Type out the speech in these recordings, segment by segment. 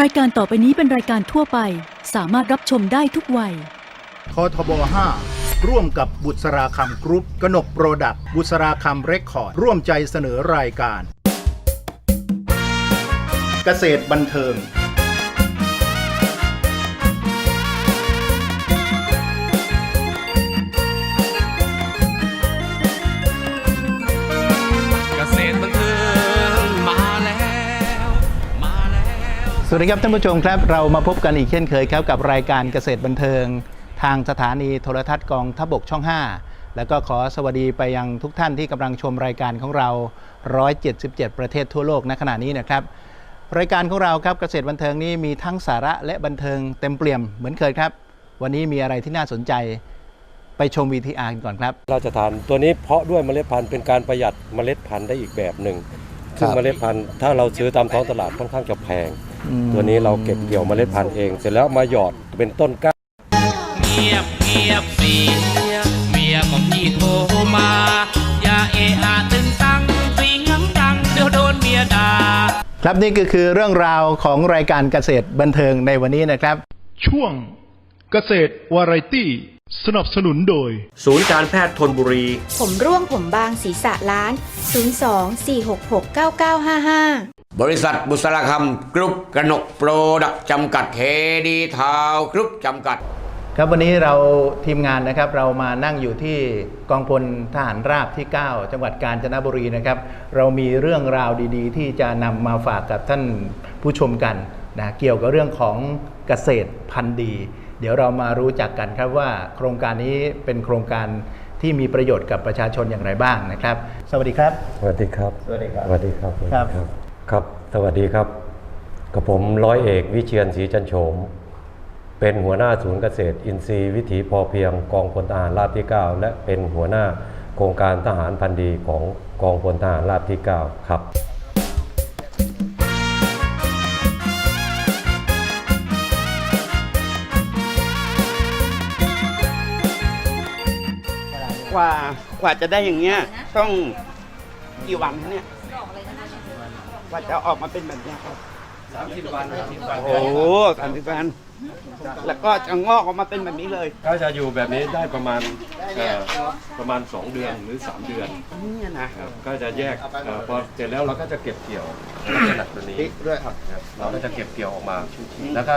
รายการต่อไปนี้เป็นรายการทั่วไป สามารถรับชมได้ทุกวัย ททบ 5 ร่วมกับบุษราคำกรุ๊ปกนกโปรดักต์บุษราคำเรคคอร์ด ร่วมใจเสนอรายการ เกษตรบันเทิง วัสดีครับท่านผู้ชมครับ เรามาพบกันอีกเช่นเคยครับกับรายการเกษตรบันเทิง ทางสถานีโทรทัศน์กองทัพบกช่อง 5 แล้วก็ขอสวัสดีไปยังทุกท่านที่กำลังชมรายการของเรา 177 ประเทศทั่วโลกณขณะนี้นะครับ รายการของเราครับเกษตรบันเทิงนี้มีทั้งสาระและบันเทิงเต็มเปี่ยมเหมือนเคยครับ วันนี้มีอะไรที่น่าสนใจไปชม VTR กันก่อนครับ ราชทานตัวนี้เพาะด้วยเมล็ดพันธุ์เป็นการประหยัดเมล็ดพันธุ์ได้อีกแบบหนึ่งซึ่งเมล็ดพันธุ์ถ้าเราซื้อตามท้องตลาดค่อนข้างจะแพงอืม ตัวนี้เราเก็บเกี่ยวเมล็ดพันธุ์เอง เสร็จแล้วมาหยอดเป็นต้นกล้าเงียบเงียบเสียเมียของพี่โทรมา อย่าเอะอะตึงตังเสียงดังเดี๋ยวโดนเมียด่าครับนี่ก็คือเรื่องราวของรายการเกษตรบันเทิงในวันนี้นะครับ ช่วงเกษตรวาไรตี้สนับสนุนโดย ศูนย์การแพทย์ทนบุรี ผมร่วงผมบางศีรษะล้าน 02-466-9955 บริษัทบุษราคำกรุ๊ปกระหนกโปรดักจำกัดเฮดีทาวกรุ๊ปจำกัด ครับวันนี้เราทีมงานนะครับเรามานั่งอยู่ที่กองพลทหารราบที่ 9 จังหวัดกาญจนบุรีนะครับ เรามีเรื่องราวดีๆ ที่จะนำมาฝากกับท่านผู้ชมกันนะเกี่ยวกับเรื่องของเกษตรพันธุ์ดี เดี๋ยวเรามารู้จักกันครับว่า โครงการนี้เป็นโครงการที่มีประโยชน์กับประชาชนอย่างไรบ้างนะครับ สวัสดีครับ สวัสดีครับ สวัสดีครับ สวัสดีครับ ครับ ครับ สวัสดีครับ กับผมร้อยเอกวิเชียนศรีจันโฉม เป็นหัวหน้าศูนย์เกษตร อินทรีย์วิถีพอเพียงกองพลทหารราบที่ 9 และเป็นหัวหน้าโครงการทหารพันธ์ดีของกองพลทหารราบที่ 9 ครับ กว่ากว่าจะได้อย่างเงี้ยต้องกี่วันคะเนี่ย ว่าจะออกมาเป็นแบบเนี้ยครับสามสิบวันโอ้โหสามสิบวันแล้วก็จะงอกออกมาเป็นแบบนี้เลยก็จะอยู่แบบนี้ได้ประมาณเอ่อประมาณ 2 เดือนหรือ 3 เดือนเนี่ยนะครับก็จะแยกเอ่อพอเสร็จแล้วเราก็จะเก็บเกี่ยวลักษณะตัวนี้ด้วยครับครับเราก็จะเก็บเกี่ยวออกมา แล้วก็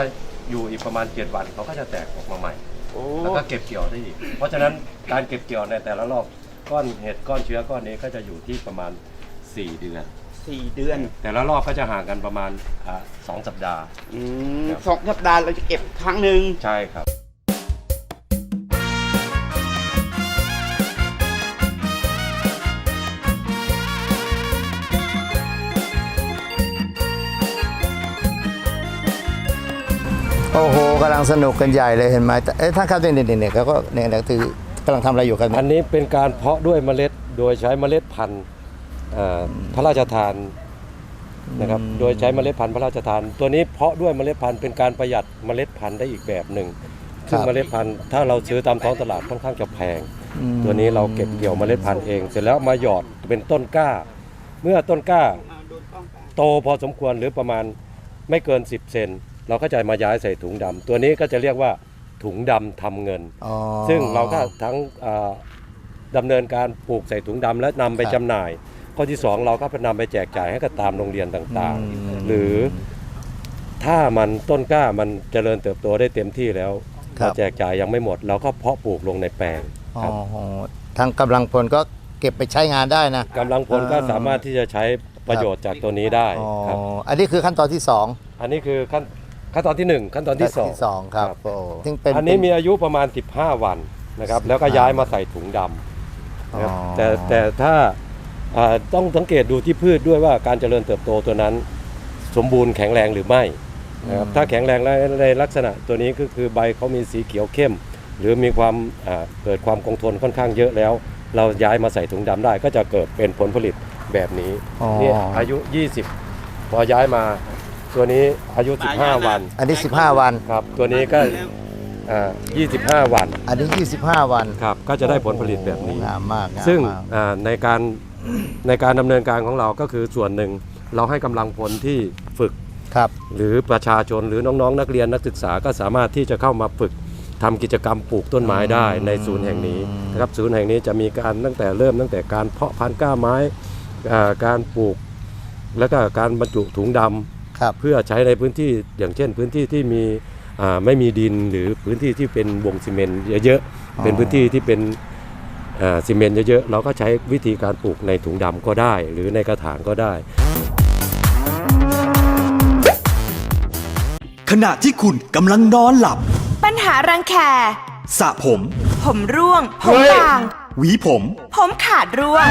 อยู่อีกประมาณ 7 วันเขาก็จะแตกออกมาใหม่ โอ้แล้วก็เก็บเกี่ยวได้อีก เพราะฉะนั้นการเก็บเกี่ยวในแต่ละรอบก้อนเห็ดก้อนเชื้อก้อนนี้ก็จะอยู่ที่ประมาณ 4 เดือน สี่เดือนแต่ละรอบก็จะห่างกันประมาณอ่าสองสัปดาห์ อืมครับ สองสัปดาห์เราจะเก็บครั้งหนึ่งใช่ครับ โอ้โหกำลังสนุกกันใหญ่เลยเห็นไหมแต่เอ๊ะท่านครับเนี่ยเนี่ยเนี่ยเขาก็เนี่ยเนี่ยคือกำลังทำอะไรอยู่ครับอันนี้เป็นการเพาะด้วยเมล็ดโดยใช้เมล็ดพันธุ์เอ่อ พระราชทานนะครับ โดยใช้เมล็ดพันธุ์พระราชทาน ตัวนี้เพาะด้วยเมล็ดพันธุ์เป็นการประหยัดเมล็ดพันธุ์ได้อีกแบบหนึ่งซึ่งเมล็ดพันธุ์ถ้าเราซื้อตามท้องตลาดค่อนข้างจะแพง ตัวนี้เราเก็บเกี่ยวเมล็ดพันธุ์เอง เสร็จแล้วมาหยอดเป็นต้นกล้า เมื่อต้นกล้า โตพอสมควรหรือประมาณไม่เกิน 10 เซนเราก็จะมาย้ายใส่ถุงดำตัวนี้ก็จะเรียกว่าถุงดำทำเงินอ๋อซึ่งเราก็ทั้งอ่าดำเนินการปลูกใส่ถุงดำและนำไปครับจำหน่าย ข้อที่ 2 เราก็ไปนำไปแจกจ่ายให้กับตามโรงเรียนต่างอืมๆหรือถ้ามันต้นกล้ามันเจริญเติบโตได้เต็มที่แล้วครับเราแจกจ่ายยังไม่หมด เราก็เพาะปลูกลงในแปลงอ๋อครับทางกำลังพลก็เก็บไปใช้งานได้นะ กำลังพลก็อ่าสามารถที่จะใช้ประโยชน์จากตัวนี้ได้อ๋อ ครับ อันนี้คือขั้นตอนที่สองอันนี้คือขั้นขั้นตอนที่หนึ่งขั้นตอนที่สองที่สองครับครับโอ้ซึ่งเป็นอันนี้มีอายุประมาณ 15 วันนะครับ แล้วก็ย้ายมาใส่ถุงดำนะครับอ๋อแต่แต่ถ้าอ่า ต้องสังเกตดูที่พืชด้วยว่าการเจริญเติบโตตัวนั้น สมบูรณ์แข็งแรงหรือไม่นะครับถ้าแข็งแรงในในลักษณะตัวนี้ก็คือใบเขามีสีเขียวเข้ม หรือมีความอ่าเกิดความคงทนค่อนข้างเยอะแล้ว เราย้ายมาใส่ถุงดำได้ ก็จะเกิดเป็นผลผลิตแบบนี้อ๋อนี่อายุ 20 พอย้ายมาตัวนี้อายุ 15 วัน อันนี้ 15 วันครับ ตัวนี้ก็อ่า25 วัน อันนี้ 25 วันครับก็จะได้ผลผลิตแบบนี้งามมากงามซึ่งมากอ่าในการ ในการดำเนินการของเราก็คือส่วนหนึ่ง เราให้กำลังพลที่ฝึกครับหรือประชาชนหรือน้องๆ นักเรียนนักศึกษาก็สามารถที่จะเข้ามาฝึกทำกิจกรรมปลูกต้นไม้ได้ในศูนย์แห่งนี้นะครับศูนย์แห่งนี้จะมีการตั้งแต่เริ่มตั้งแต่การเพาะพันธุ์กล้าไม้อ่าการปลูก แล้วก็การบรรจุถุงดำครับเพื่อใช้ในพื้นที่อย่างเช่น พื้นที่ที่มีอ่าไม่มีดินหรือพื้นที่ที่เป็นวงซีเมนต์เยอะๆเป็นพื้นที่ที่เป็นอ่า ซีเมนต์เยอะๆ เราก็ใช้วิธีการปลูกในถุงดำก็ได้ หรือในกระถางก็ได้ ขณะที่คุณกำลังนอนหลับ ปัญหารังแค สระผม ผมร่วง ผมบาง หวีผม ผมขาดร่วง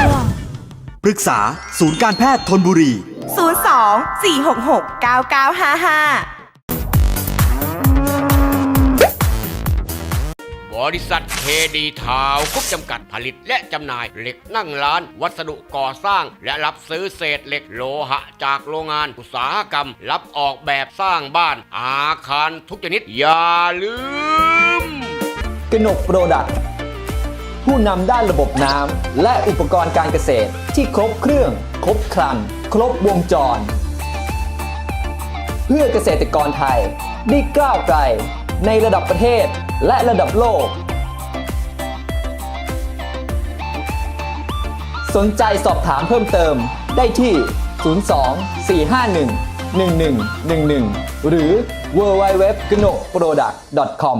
ปรึกษาศูนย์การแพทย์ทนบุรี 02 466 9955 บริษัทเคดีทาวกรุ๊ปจำกัดผลิตและจำหน่ายเหล็กนั่งร้าน วัสดุก่อสร้าง และรับซื้อเศษเหล็กโลหะ จากโรงงานอุตสาหกรรม รับออกแบบสร้างบ้าน อาคารทุกชนิด อย่าลืม กนกโปรดักต์ผู้นำด้านระบบน้ำและอุปกรณ์การเกษตรที่ครบเครื่อง ครบครัน ครบวงจร เพื่อเกษตรกรไทยได้ก้าวไกล ในระดับประเทศและระดับโลก สนใจสอบถามเพิ่มเติมได้ที่ 02 451 1111 หรือ www g n o p r o d u c t com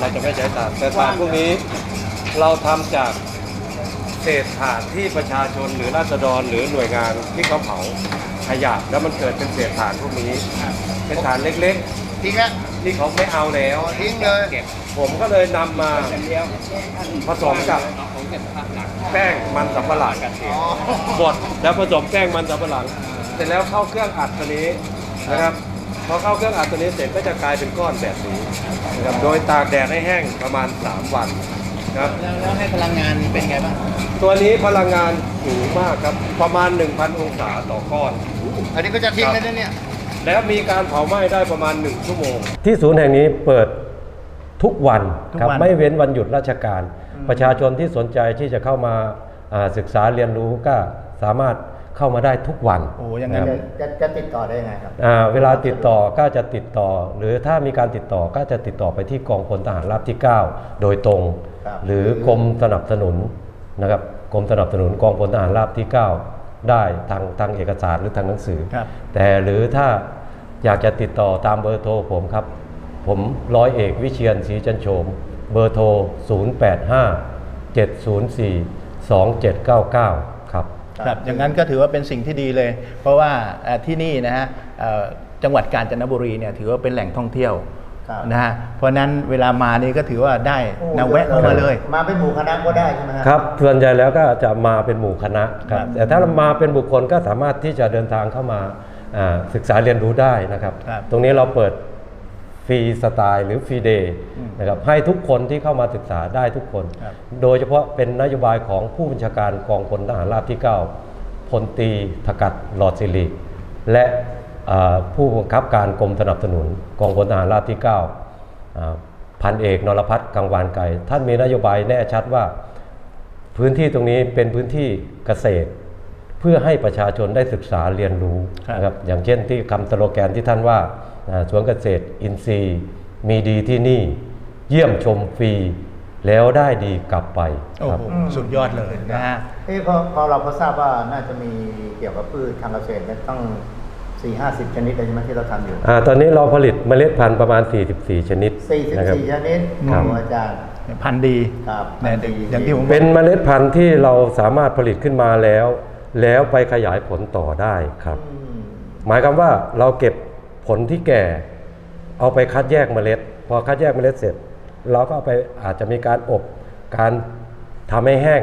เราจะไม่ใช้ถ่านแต่ถ่านพวกนี้เราทำจาก เศษถ่านที่ประชาชนหรือราษฎรหรือหน่วยงานที่เขาเผาขยะแล้วมันเกิดเป็นเศษถ่านพวกนี้ เป็นถ่านเล็กๆทิ้งแล้วที่เขาไม่เอาแล้วทิ้งเลยผมก็เลยนำมาผสมกับแป้งมันสำปะหลังบดแล้วผสมแป้งมันสำปะหลังเสร็จแล้วเข้าเครื่องอัดตัวนี้นะครับพอเข้าเครื่องอัดตัวนี้เสร็จก็จะกลายเป็นก้อนแบบนี้นะครับโดยตากแดดให้แห้งประมาณ 3 วัน ครับแล้วให้พลังงานเป็นไงบ้างตัวนี้พลังงานสูงมากครับ ประมาณ 1,000 องศาต่อก้อน อันนี้ก็จะทิ้งเลยนะเนี่ย แล้วมีการเผาไหม้ได้ประมาณ 1 ชั่วโมง ที่ศูนย์แห่งนี้เปิดทุกวันทุกครับวัน ไม่เว้นวันหยุดราชการ ประชาชนที่สนใจที่จะเข้ามาอ่าศึกษาเรียนรู้ก็สามารถเข้ามาได้ทุกวันโอ้ยังไง นะครับ จะจะติดต่อได้ยังไงครับ อ่าเวลาติดต่อก็จะติดต่อ หรือถ้ามีการติดต่อก็จะติดต่อไปที่กองพลทหารราบที่ 9 โดยตรงครับ หรือกรมสนับสนุนนะครับกรมสนับสนุนกองพลทหารราบที่ 9 ได้ทางทางเอกสารหรือทางหนังสือครับแต่หรือถ้าอยากจะติดต่อตามเบอร์โทรผมครับ ผมร้อยเอกวิเชียนศรีจันโฉม เบอร์โทร 085 704 2799 ครับครับอย่างนั้นก็ถือว่าเป็นสิ่งที่ดีเลย เพราะว่าเอ่อที่นี่นะฮะเอ่อจังหวัดกาญจนบุรีเนี่ยถือว่าเป็นแหล่งท่องเที่ยวครับ นะฮะเพราะฉะนั้นเวลามานี่ก็ถือว่าได้นะแวะเข้ามาเลย มาเป็นหมู่คณะก็ได้ใช่ไหมฮะครับส่วนใหญ่แล้วก็จะมาเป็นหมู่คณะครัครับบ แต่ถ้ามาเป็นบุคคลก็สามารถที่จะเดินทางเข้ามาอ่าศึกษาเรียนรู้ได้นะครับ ครับตรงนี้เราเปิดฟรีสไตล์หรือฟรีเดย์นะครับให้ทุกคนที่เข้ามาศึกษาได้ทุกคน ครับ โดยเฉพาะเป็นนโยบายของผู้บัญชาการกองพลทหารราบที่ 9พลตรีธกัดหลอดสิริและอ่า ผู้บังคับการกรมสนับสนุนกองพลทหารราบที่9อ่าพันเอกนรพัฒน์กังวานไก่ท่านมีนโยบายแน่ชัดว่าพื้นที่ตรงนี้เป็นพื้นที่เกษตร เพื่อให้ประชาชนได้ศึกษาเรียนรู้ครับนะครับอย่างเช่นที่คำสโลแกนที่ท่านว่าอ่าสวนเกษตรอินทรีย์ มีดีที่นี่ เยี่ยมชมฟรีแล้วได้ดีกลับไปโอ้ครับโหสุดยอดเลยนะฮะเอ้พอพอเราพอทราบว่าน่าจะมีเกี่ยวกับพืชทางเกษตรเนี่ยต้อง สี่ห้าสิบชนิดเลยใช่ไหมที่เราทำอยู่อาตอนนี้เราผลิตเมล็ดพันธุ์ประมาณ 44 ชนิดสี่สิบนะครับ สี่ชนิดครับโอ้อาจารย์ พันธุ์ดีครับเนี่ยพันธุ์ดี อย่างที่ผมเป็นเมล็ดพันธุ์ที่เราสามารถผลิตขึ้นมาแล้ว แล้วไปขยายผลต่อได้ครับ อืมหมายความว่าเราเก็บผลที่แก่ เอาไปคัดแยกเมล็ด พอคัดแยกเมล็ดเสร็จ เราก็เอาไปอาจจะมีการอบการทำให้แห้ง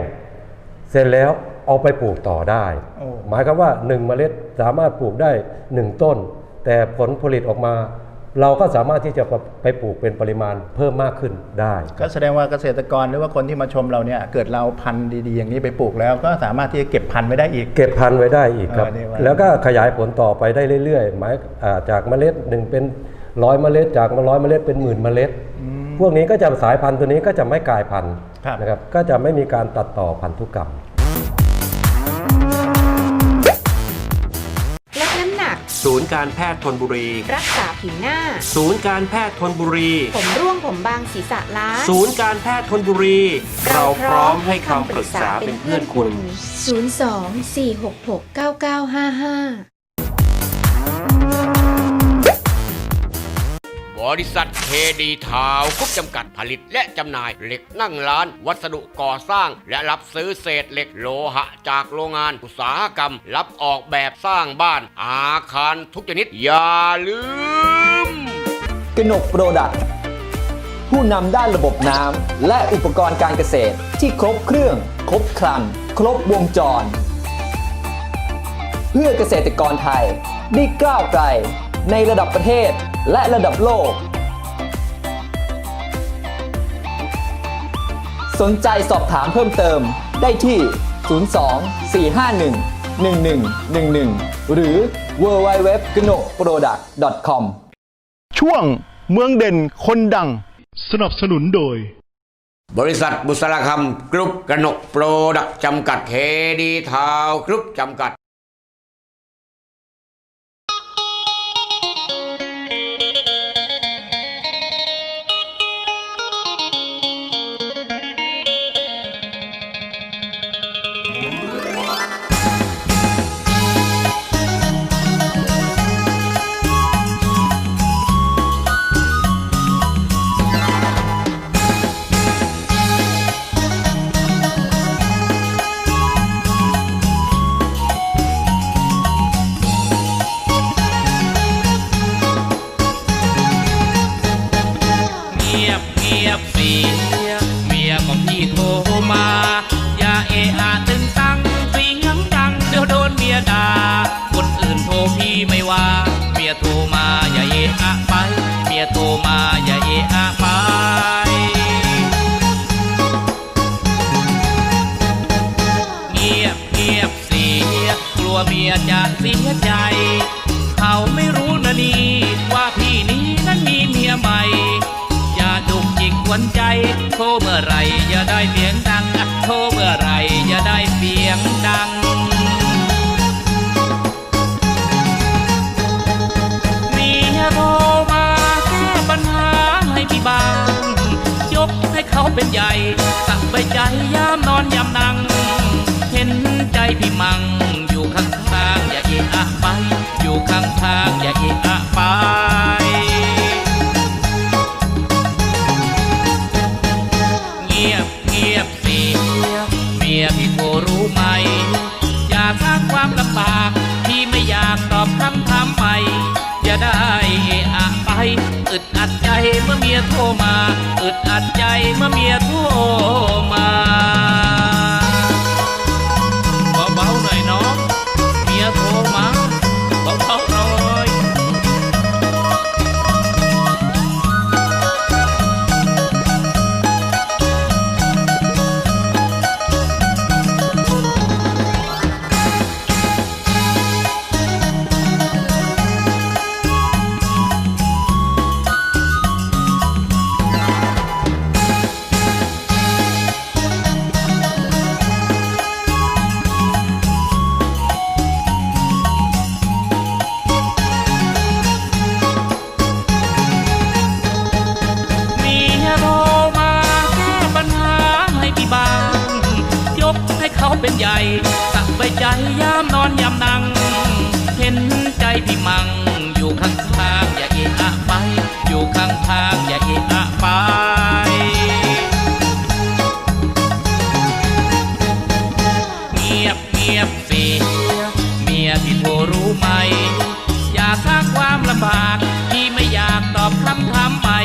เสร็จแล้ว เอาไปปลูกต่อได้โอ้หมายความว่าหนึ่งเมล็ดสามารถปลูกได้หนึ่งต้น แต่ผลผลิตออกมา เราก็สามารถที่จะไปปลูกเป็นปริมาณเพิ่มมากขึ้นได้ ก็แสดงว่าเกษตรกรหรือว่าคนที่มาชมเราเนี่ยเกิดเราพันธุ์ดีๆ อย่างนี้ไปปลูกแล้ว ก็สามารถที่จะเก็บพันธุ์ไว้ได้อีก เก็บพันธุ์ไว้ได้อีกครับเออนี่ว่าแล้วก็ขยายผลต่อไปได้เรื่อยๆ หมายอ่าจากเมล็ดหนึ่งเป็นร้อยเมล็ดจากมาร้อยเมล็ดเป็นหมื่นเมล็ด พวกนี้ก็จะสายพันธุ์ตัวนี้ก็จะไม่กลายพันธุ์ครับนะครับ ก็จะไม่มีการตัดต่อพันธุกรรม ศูนย์การแพทย์ทนบุรี รักษาผิวหน้า ศูนย์การแพทย์ทนบุรี ผมร่วงผมบางศีรษะล้านศูนย์การแพทย์ทนบุรี เราพร้อมให้คำปรึกษาเป็นเพื่อนคุณ 02 466 9955 บริษัทเคดีทาวน์กรุ๊ปจำกัดผลิตและจำหน่ายเหล็กนั่งร้าน วัสดุก่อสร้าง และรับซื้อเศษเหล็กโลหะ จากโรงงานอุตสาหกรรม รับออกแบบสร้างบ้าน อาคารทุกชนิด อย่าลืม กนกโปรดักต์ผู้นำด้านระบบน้ำและอุปกรณ์การเกษตรที่ครบเครื่อง ครบครัน ครบวงจร เพื่อเกษตรกรไทยได้ก้าวไกลในระดับประเทศ และระดับโลก สนใจสอบถามเพิ่มเติมได้ที่ 02 451 1111 หรือ www g n o k p r o d u c t com ช่วงเมืองเด่นคนดัง สนับสนุนโดย บริษัทบุษราคำกรุ๊ปกนกโปรดักต์จำกัดเคดีทาวน์กรุ๊ปจำกัด ยใจ เขาไม่รู้นะนี่ว่าพี่นี้นั้นมีเมียใหม่ อย่าจุกจิกวนใจ โทรเมื่อไรอย่าได้เสียงดังโทรเมื่อไรอย่าได้เสียงดังเมียโทรมาแก้ปัญหาให้พี่บาง ยกให้เขาเป็นใหญ่สับใบใจยาม งียบเงียบเสียเมียพี่โทรรู้ไหม อย่าสร้างความลำบากพี่ไม่อยากตอบคำถามใหม่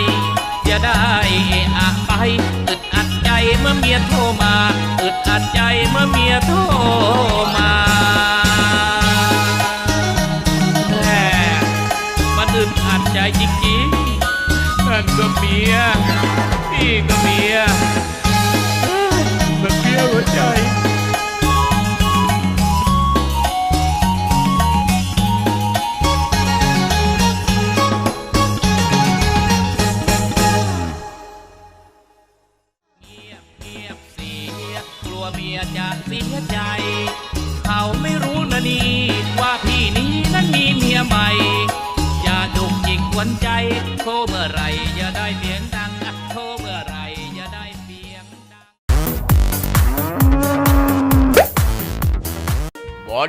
อย่าได้อะไปอึดอัดใจเมื่อเมียโทรมาอึดอัดใจเมื่อเมียโทรมาแหมมันอึดอัดใจจริงๆนั่นก็เมียพี่ก็เมียเอ้ยมันเมียหัวใจ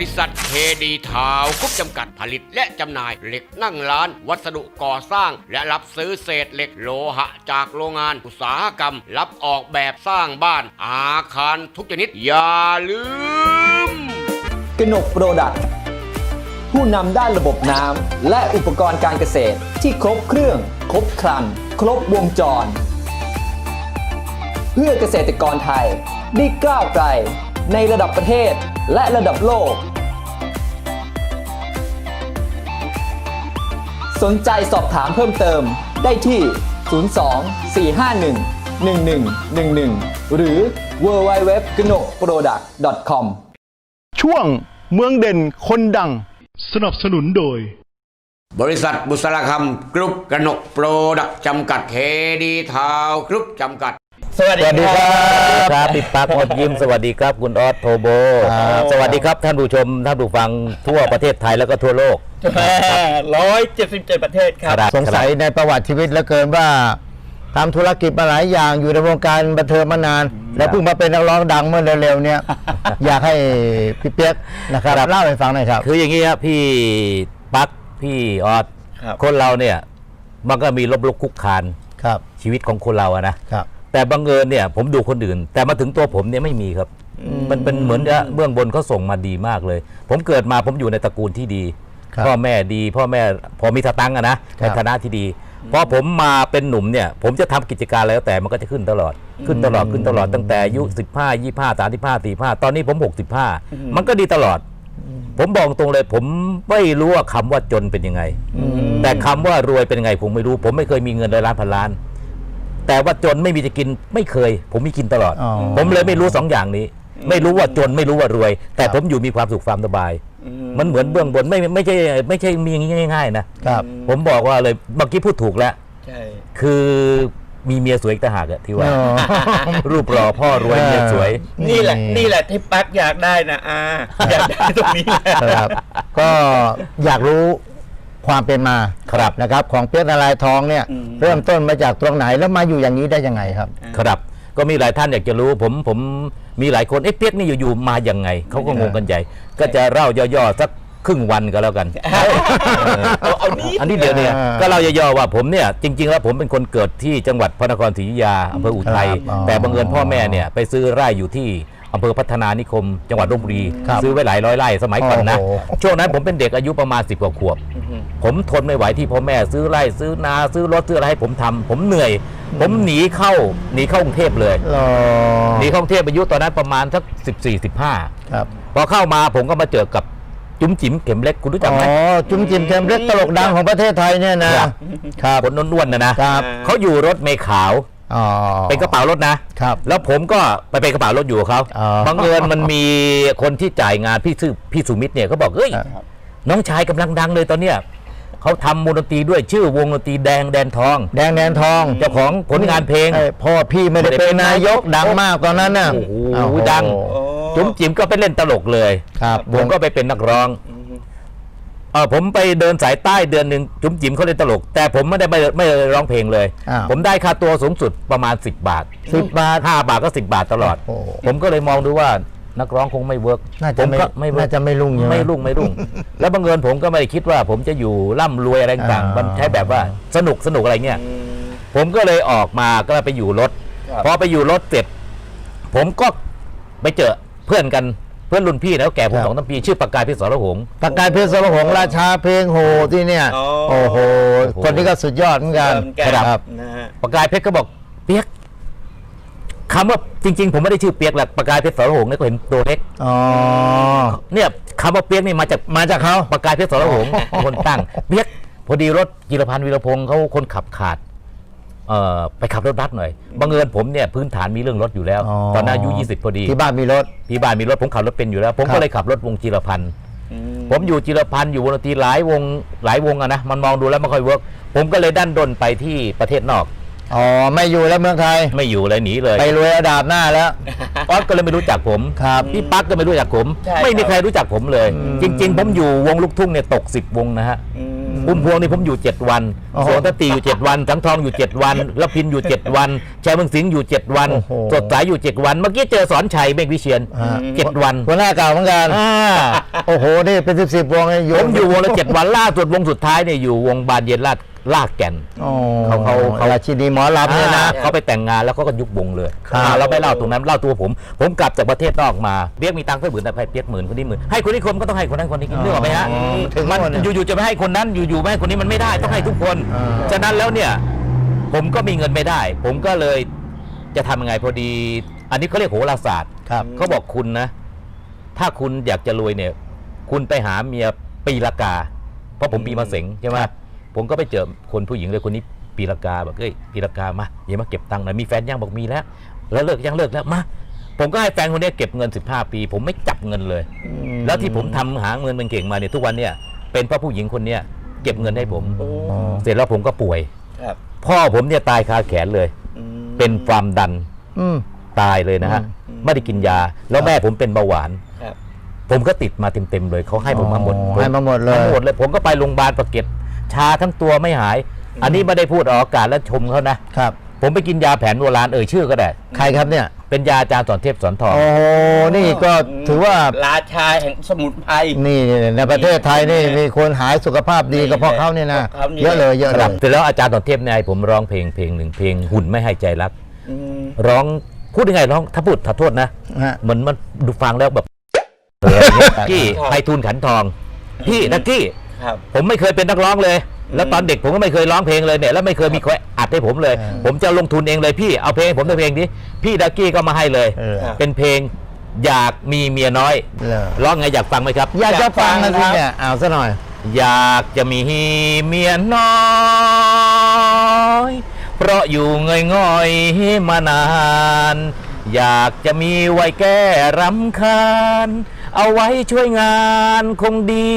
ริษัทเคดีทาวกรุ๊ปจำกัดผลิตและจำหน่ายเหล็กนั่งร้าน วัสดุก่อสร้าง และรับซื้อเศษเหล็กโลหะ จากโรงงานอุตสาหกรรม รับออกแบบสร้างบ้าน อาคารทุกชนิด อย่าลืม กนกโปรดักต์ผู้นำด้านระบบน้ำและอุปกรณ์การเกษตรที่ครบเครื่อง ครบครัน ครบวงจร เพื่อเกษตรกรไทยได้ก้าวไกล ในระดับประเทศและระดับโลก สนใจสอบถามเพิ่มเติมได้ที่ 02 451 1111 หรือ www g n o p r o d u c t com ช่วงเมืองเด่นคนดัง สนับสนุนโดย บริษัทบุษราคำกรุ๊ปกนกโปรดักจำกัดเคดีทาวกรุ๊ปจำกัด สวัสสวัสดีครับครับพี่ปักหมดยิ้มสวัสดีครับคุณออสโทโบสวัสดีครับท่านผู้ชมท่านผู้ฟังทั่วประเทศไทยแล้วก็ทั่วโลกร้อยเจ็ดสิบเจ็ดประเทศครับครับสงสัยในประวัติชีวิตเหลือเกินว่าทำธุรกิจมาหลายอย่างอยู่ในวงการบันเทิงมานาน แล้วเพิ่งมาเป็นนักร้องดังเมื่อเร็วๆเนี่ยอยากให้พี่เปียกนะครับเล่าให้ฟังหน่อยครับ คืออย่างนี้ครับพี่ปักพี่ออสครับคนเราเนี่ยมันก็มีลบลุกคุกคานครับชีวิตของคนเราอะนะครับ แต่บังเอิญเนี่ยผมดูคนอื่น แต่มาถึงตัวผมเนี่ยไม่มีครับ มันเป็นเหมือนกับเบื้องบนเขาส่งมาดีมากเลย ผมเกิดมาผมอยู่ในตระกูลที่ดีครับพ่อแม่ดี พ่อแม่พอมีสตังค์อะนะครัในบฐานะที่ดีพอผมมาเป็นหนุ่มเนี่ยผมจะทำกิจการอะไรแล้วแต่มันก็จะขึ้นตลอดขึ้นตลอดขึ้นตลอดตั้งแต่อายุ15 25 35 45ตอนนี้ผม 65 มันก็ดีตลอด ผมบอกตรงเลย ผมไม่รู้ว่าคำว่าจนเป็นยังไง แต่คำว่ารวยเป็นยังไงผมไม่รู้ ผมไม่เคยมีเงินร้อยล้านพันล้าน แต่ว่าจนไม่มีจะกินไม่เคย ผมมีกินตลอด อ๋อ ผมเลยไม่รู้สองอย่างนี้ ไม่รู้ว่าจนไม่รู้ว่ารวย แต่ผมอยู่มีความสุขความสบาย มันเหมือนเบื้องบนไม่ไม่ใช่ไม่ใช่มีอย่างนี้ง่ายๆนะครับ ผมบอกว่าเลยเมื่อกี้พูดถูกแล้ว ใช่ คือมีเมียสวยอีกต่างหากอะที่ว่าอ๋อรูปหล่อพ่อรวยเมียสวย นี่แหละ นี่แหละที่ปักอยากได้นะอาอยากได้ตรงนี้แหละ ครับ ก็อยากรู้ ความเป็นมาครับนะครับ ของเปียกนารายณ์ทองเนี่ยอืม เริ่มต้นมาจากตรงไหนแล้วมาอยู่อย่างนี้ได้ยังไงครับ ครับก็มีหลายท่านอยากจะรู้ผมผมมีหลายคนเอ๊ะเปียกนี่อยู่ๆมาอย่างไงเขาก็งงกันใหญ่ ก็จะเล่าย่อๆสักครึ่งวันก็แล้วกัน เอาเอานี้ อันนี้เดียวเนี่ยอ่าก็เล่าย่อๆว่าผมเนี่ยจริง ๆ แล้วผมเป็นคนเกิดที่จังหวัดพระนครศรีอยุธยาอำเภออุทัยครับอ๋อ แต่บังเอิญพ่อแม่เนี่ยไปซื้อไร่อยู่ที่ อำเภอพัฒนานิคม จังหวัดลบบุรีครับซื้อไว้หลายร้อยไร่สมัยก่อนนะ โอ้โห ช่วงนั้นผมเป็นเด็กอายุประมาณ 10 กว่าขวบ ผมทนไม่ไหวที่พ่อแม่ซื้อไร่ซื้อนาซื้อรถซื้ออะไรให้ผมทำผมเหนื่อย ผมหนีเข้าหนีเข้ากรุงเทพเลย รอหนีเข้ากรุงเทพอายุตอนนั้นประมาณสัก14 15ครับพอเข้ามาผมก็มาเจอกับจุ๋มจิ๋มเข็มเล็กคุณรู้จักอ๋ไหมอจุ้มจิมเทมเล็กตลกดังของประเทศไทยเนี่ยนะครับ ครับ คนอ้วนๆนะนะครับ เขาอยู่รถเมล์ขาว อ๋อ เป็นกระเป๋ารถนะครับ แล้วผมก็ไปเป็นกระเป๋ารถอยู่กับเขาอ๋อบังเอิญมันมีคนที่จ่ายงานพี่ชื่อพี่สุมิตรเนี่ยเขาบอกเฮ้ยครับ น้องชายกำลังดังเลยตอนเนี้ยเขาทำวงดนตรีด้วยชื่อวงดนตรีแดงแดนทอง แดงแดนทองเจ้าของผลงานเพลงอ้พ่อพี่ไม่ได้เป็นนายกดังมากตอนนั้นน่ะโอ้โหอ้าวดังจุ๋มจิ๋มก็ไปเล่นตลกเลย ครับ ผมก็ไปเป็นนักร้อง เออผมไปเดินสายใต้เดือนหนึ่งจุ๋มจิ๋มเขาเล่นตลก แต่ผมไม่ได้ไม่ไม่ได้ร้องเพลงเลย อ้าว ผมได้ค่าตัวสูงสุดประมาณ 10 บาทสิบบาทห้าบาทก็ 10 บาทตลอด โอ้โห ผมก็เลยมองดูว่านักร้องคงไม่เวิร์กน่าผจะมไม่ก็ไม่เวิร์ก น่าจะไม่รุ่งใช่ไหม ไม่รุ่งไม่รุ่ง แล้วบังเอิญผมก็ไม่ได้คิดว่า ผมจะอยู่ร่ำรวยอะไรต่างอ่าๆ มันใช้แบบว่าสนุกสนุกอะไรเงี้ย ผมก็เลยออกมาก็ไปอยู่รถครับพอไปอยู่รถเสร็จ ผมก็ไปเจอเพื่อนกันเพื่อนรุ่นพี่แล้วแก่ผมสองสามปีชื่อประกายพิศรหงษ์ ประกายเพชรสรหงษ์ราชาเพลงโหที่เนี่ยอ๋อโอ้โห คนนี้ก็สุดยอดเหมือนกัน เริ่มแก่ครับ นะฮะ ประกายเพชรก็บอกเปียกคำว่าจริง ๆ ผมไม่ได้ชื่อเปียกหรอกประกายเพชรสรหงษ์เนี่ยก็เห็นตัวเล็ก อ๋อ เนี่ยคำว่าเปียกนี่มาจากมาจากเขา ประกายเพชรสรหงษ์คนตั้ง เปียกพอดีรถจิรพันธ์วีรพงศ์เขาคนขับขาด เอ่อไปขับรถบัสหน่อยบังเอิญผมเนี่ยพื้นฐานมีเรื่องรถอยู่แล้ว อ๋อ ตอนนั้นอายุ 20 พอดีที่บ้านมีรถ พี่บ้านมีรถผมขับรถเป็นอยู่แล้ว ผมครัก็บ เลยขับรถวงจิรพันธ์ผมอยู่จิรพันธ์อยู่วงดนตรีหลายวงหลายวงอะนะมันมองดูแล้วไม่ค่อยเวิร์กผมก็เลยดันดนไปที่ประเทศนอก อ๋อ ไม่อยู่แล้วเมืองไทย ไม่อยู่เลยหนีเลยไปรวยระดับหน้าแล้ว ออสก็เลยไม่รู้จักผมครับ พี่ปั๊กก็ไม่รู้จักผม ใช่ไม่มีครับใครรู้จักผมเลย จริง ๆ ผมอยู่วงลูกทุ่งเนี่ยตก10วงนะฮะ พุ่มพวงนี่ผมอยู่ 7 วันโอ้โหโสตตีอยู่ 7 วันสังทองอยู่ 7 วันแล้วพินอยู่ 7 วันแชร์เมืองสิงห์อยู่ 7 วันโอ้โหสดใสอยู่ 7 วันเมื่อกี้เจอสอนชัยเมฆวิเชียนฮะเจ็ดวันหัวหน้าเก่าเหมือนกันอ่าโอ้โหนี่เป็นสิบสิบวงเลยผมอยู่วงละเจ็ดวันล่าสุดวงสุดท้ายเนี่ยอยู่วงบานเย็นลาด ลากแก่นอ๋อเขาเขาเขาราชินีหมอลำเนี่ยนะอ่าเขาไปแต่งงานแล้วเขาก็ยุบวงเลยครับอ่าเราไม่เล่าตรงนั้นเล่าตัวผม ผมกลับจากประเทศนอกมาเปียกมีตังค์ไปหมื่นแต่ให้เปียกหมื่นคนนี้หมื่นให้คนนี้คนก็ต้องให้คนนั้นคนนี้เรื่องไหมฮะอ๋อถึงมันหมดเลยอยู่ๆจะไม่ให้คนนั้นอยู่ๆไม่ให้คนนี้มันไม่ได้ต้องให้ทุกคนอ่าฉะนั้นแล้วเนี่ยผมก็มีเงินไม่ได้ ผมก็เลยจะทำยังไงพอดี อันนี้เขาเรียกโหราศาสตร์ครับเขาบอกคุณนะ ถ้าคุณอยากจะรวยเนี่ย คุณไปหาเมียปีละกา เพราะผมปีมาเสงใช่ไหม ผมก็ไปเจอคนผู้หญิงเลยคนนี้ปีละกาบอกเอ้ยปีละกามาอย่ามาเก็บตังค์หน่อยมีแฟนยังบอกมีแล้ว แล้วเลิกยังเลิกแล้วมาผมก็ให้แฟนคนนี้เก็บเงิน 15 ปี ผมไม่จับเงินเลย แล้วที่ผมทำหาเงินเป็นเก่งมาเนี่ยทุกวันเนี่ยเป็นเพราะผู้หญิงคนเนี้ยเก็บเงินให้ผม เสร็จแล้วผมก็ป่วยครับพ่อผมเนี่ยตายคาแขนเลย เป็นความดันอืมตายเลยนะฮะไม่ได้กินยา แล้วแม่ผมเป็นเบาหวานครับผมก็ติดมาเต็มๆเลยเขาให้ผมมาหมดอ๋อให้มาหมดเลยให้หมดเลย ผมก็ไปโรงพยาบาลประเก็บ ชาทั้งตัวไม่หาย อันนี้ไม่ได้พูดออกอากาศแล้วชมเขานะครับ ผมไปกินยาแผนโบราณเอ่ยชื่อก็ได้ ใครครับเนี่ย เป็นยาอาจารย์สอนเทพสอนทอง โอ้โหนี่ก็ถือว่าราชาแห่งสมุนไพร นี่ในประเทศไทยนี่มีคนหายสุขภาพดีก็เพราะเขาเนี่ยนะเพราะเขานี่ เยอะเลยเยอะคเลรับย เสร็จแล้วอาจารย์สอนเทพเนี่ยให้ผมร้องเพลงเพลงหนึ่งเพลงหุ่นไม่ให้ใจรักร้องพูดยังไงร้องถ้าพูดถ้าโทษนะฮะ เหมือนมันดูฟังแล้วแบบกี้ไพฑูรย์ขันทอง พี่นักกี้ ครับ ผมไม่เคยเป็นนักร้องเลย แล้วตอนเด็กผมก็ไม่เคยร้องเพลงเลยเนี่ยแล้วไม่เคยมีใครอัดให้ผมเลยอ่าผมจะลงทุนเองเลยพี่เอาเพลงให้ผมในเพลงนี้พี่ดักกี้ก็มาให้เลย เออ เป็นเพลงอยากมีเมียน้อยเหรอ ร้องไงอยากฟังไหมครับ อยากจะฟังนะสิเนี่ยเอาซะหน่อย อยากจะมีเมียน้อย เพราะอยู่ง่อยๆมานาน อยากจะมีไว้แก้รำคาญ เอาไว้ช่วยงานคงดี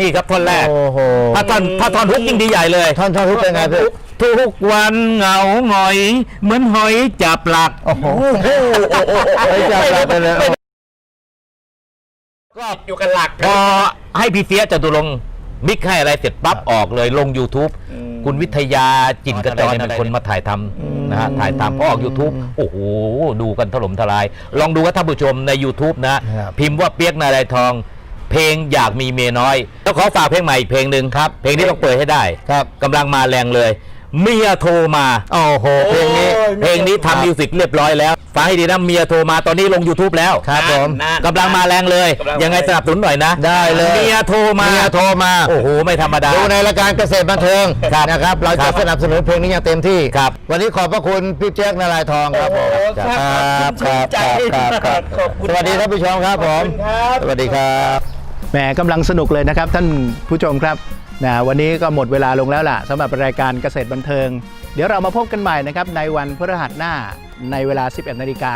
นี่ครับท่อนแรกโอ้โหถ้าท่อนถ้าท่อนฮุกยิ่งดีใหญ่เลย ท่อนท่อนทุกเป็นไงพี่ ทุกวันเหงาหงอย เหมือนหอยจับหลัก โอ้โหไปจับหลักไปเลยก็อยู่กันหลักพอให้พี่เสียจตุรงค์มิกให้อะไรเสร็จปั๊บออกเลยลง YouTube คุณวิทยาจินกระจรเนี่ยเป็นคนมาถ่ายทำนะฮะถ่ายทำพอออก YouTube โอ้โห ดูกันถล่มทลาย ลองดูว่าท่านผู้ชมใน YouTube นะครับพิมพ์ว่าเปียกนาลายทอง เพลงอยากมีเมียน้อย แล้วขอฝากเพลงใหม่อีกเพลงหนึ่งครับ เพลงนี้ต้องเปิดให้ได้ครับกำลังมาแรงเลย เมียโทรมาโอ้โหเพลงนี้เพลงนี้ทำมิวสิกเรียบร้อยแล้วฟังให้ดีนะเมียโทรมาตอนนี้ลง YouTube แล้วครับผมกำลังมาแรงเลยกำลังมายังไงสนับสนุนหน่อยนะ ได้เลยเมียโทรมาเมียโทรมาโอ้โหไม่ธรรมดาดูในรายการเกษตรบันเทิงครับนะครับเราครัจะบสนับสนุนเพลงนี้อย่างเต็มที่ครับ วันนี้ขอบพระคุณพี่แจ๊คนารายณ์ทองครับผมโอ้คครัรับบครับใจครับครับขอบคุณสวัสดีท่านผู้ชมครับผมครับสวัสดีครับแหมกำลังสนุกเลยนะครับ ท่านผู้ชมครับ นะวันนี้ก็หมดเวลาลงแล้วล่ะสำหรับรายการเกษตรบันเทิง เดี๋ยวเรามาพบกันใหม่นะครับในวันพฤหัสหน้าในเวลา 11นาฬิกา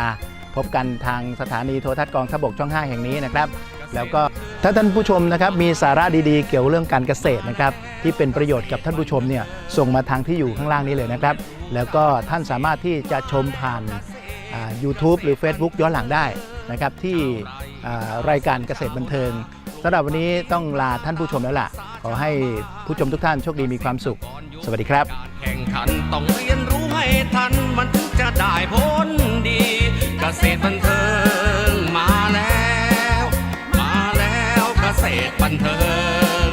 พบกันทางสถานีโทรทัศน์กองทบกช่อง 5 แห่งนี้นะครับ แล้วก็ถ้าท่านผู้ชมนะครับมีสาระดีๆ เกี่ยวเรื่องการเกษตรนะครับที่เป็นประโยชน์กับท่านผู้ชมเนี่ยส่งมาทางที่อยู่ข้างล่างนี้เลยนะครับ แล้วก็ท่านสามารถที่จะชมผ่านอ่า YouTube หรือ Facebook ย้อนหลังได้นะครับที่รายการเกษตรบันเทิง สำหรับวันนี้ต้องลาท่านผู้ชมแล้วล่ะ ขอให้ผู้ชมทุกท่านโชคดีมีความสุข สวัสดีครับแข่งขันต้องเรียนรู้ให้ทันมันถึงจะได้ผลดี เกษตรบันเทิงมาแล้ว มาแล้วเกษตรบันเทิง